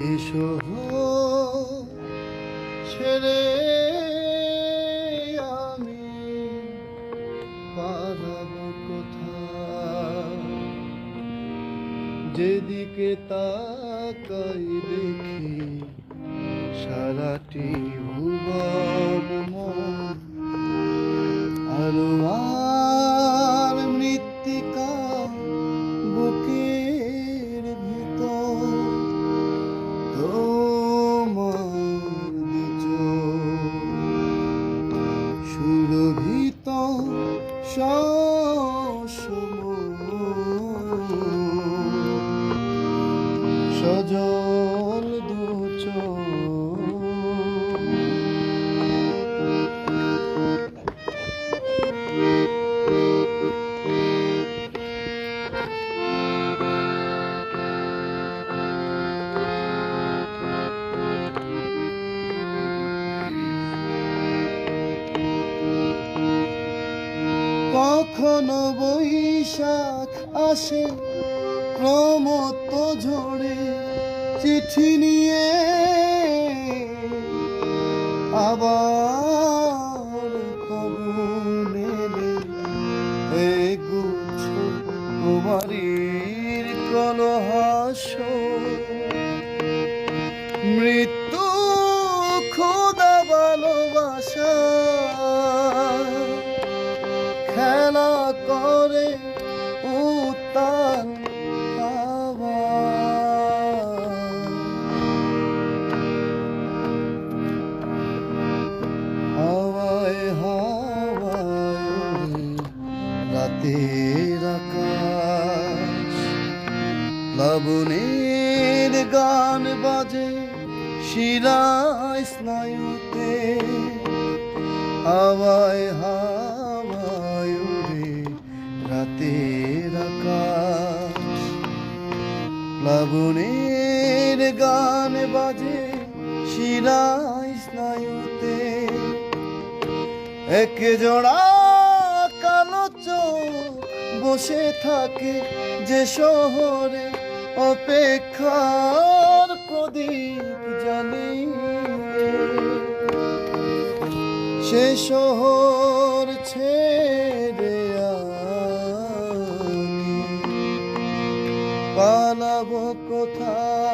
এসো ছেড়ে আমি পালাব যেদিকে তাকাই দেখি সারাটি তোমার সুরভিত সজল কখনো বৈশাখ আসে ক্রমত ঝরে চিঠি নিয়ে। আবার এই গুচ্ছ কুমারীর কলহাস মৃত্যু খেলা করে উত্তাল হাওয়া। হাওয়ায় হাওয়ায় রাতের গান বাজে শিরায় স্নায়ুতে হাওয়ায় রাতের আকাশ। প্লাবনের গান বাজে শিরায় স্নায়ুতে। এক জোড়া কালো চোখ বসে থাকে যে শহরে অপেক্ষার প্রদীপ জ্বালিয়ে। সে শহর পালাবো কোথায়?